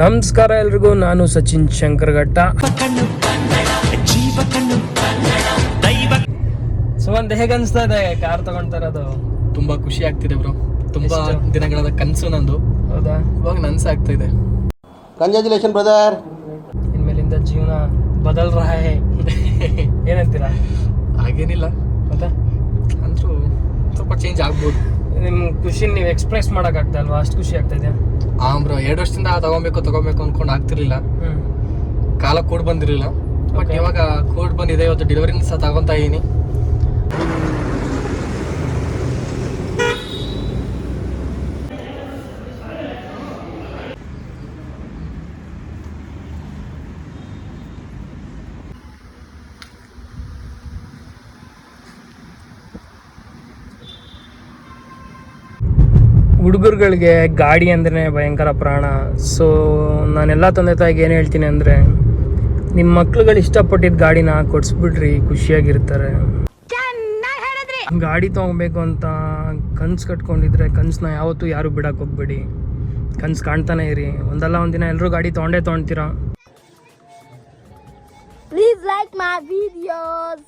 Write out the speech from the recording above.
ನಮಸ್ಕಾರ ಎಲ್ರಿಗೂ ನಾನು ಸಚಿನ್ ಶಂಕರಘಟ್ಟ. ಸುಮಂತ್ ಹೇಗೆ ಅನಿಸ್ತಾ ಇದೆ ಕಾರ್ ತಗೊಂತಾ ಇರೋದು? ತುಂಬಾ ಖುಷಿ ಆಗ್ತಿದೆ ಬ್ರೋ ತುಂಬಾ? ದಿನಗಳ ಕನಸು ನಂದು. ಹೌದಾ? ಇವಾಗ ನನ್ಸ ಆಗ್ತಾ ಇದೆ ಕಂಗ್ರ್ಯಾಚುಲೇಷನ್ ಬ್ರದರ್ ಇನ್ಮೇಲಿಂದ ಜೀವನ ಬದಲ್ ರಹ ಹೇ ಏನಂತೀರಾ? ಹಾಗೇನಿಲ್ಲ. ಮತ್ತೆ? ಅಂತೂ ಸ್ವಲ್ಪ ಚೇಂಜ್ ಆಗ್ಬೋದು. ನಿಮ್ಮ ಖುಷಿ ನೀವು ಎಕ್ಸ್ಪ್ರೆಸ್ ಮಾಡೋಕ್ಕಾಗ್ತಾ ಆಗ್ತಾ ಅಲ್ವಾ ಅಷ್ಟು ಖುಷಿ ಆಗ್ತಾ ಇದೆಯಾ? ಆ ಬ್ರೋ ಎರಡು ವರ್ಷದಿಂದ ತಗೊಬೇಕು ತಗೋಬೇಕು ಅನ್ಕೊಂಡು ಆಗ್ತಿರ್ಲಿಲ್ಲ. ಕಾಲ ಕೂಡ್ ಬಂದಿರಲಿಲ್ಲ. ಬಟ್ ಇವಾಗ ಕೂಡ್ ಬಂದಿದೆ ಇವತ್ತು ಡೆಲಿವರಿನ ಸಹ ತಗೊಂತ ಇದೀನಿ. ಹುಡುಗರುಗಳಿಗೆ ಗಾಡಿ ಅಂದ್ರೆ ಭಯಂಕರ ಪ್ರಾಣ. ಸೊ ನಾನೆಲ್ಲ ತಂದೆ ತಾಯಿಗೆ ಏನು ಹೇಳ್ತೀನಿ ಅಂದರೆ ನಿಮ್ಮ ಮಕ್ಳುಗಳು ಇಷ್ಟಪಟ್ಟಿದ್ದ ಗಾಡಿನ ಕೊಡಿಸ್ಬಿಡ್ರಿ, ಖುಷಿಯಾಗಿರ್ತಾರೆ. ಗಾಡಿ ತೊಗೊಬೇಕು ಅಂತ ಕನ್ಸು ಕಟ್ಕೊಂಡಿದ್ರೆ ಕನ್ಸನ್ನ ಯಾವತ್ತೂ ಯಾರು ಬಿಡಕ್ಕೆ ಹೋಗ್ಬೇಡಿ. ಕನ್ಸು ಕಾಣ್ತಾನೆ ಇರಿ. ಒಂದಲ್ಲ ಒಂದಿನ ಎಲ್ಲರೂ ಗಾಡಿ ತೊಗೊಂಡೇ ತೊಗೊಳ್ತೀರಾ Please like my videos.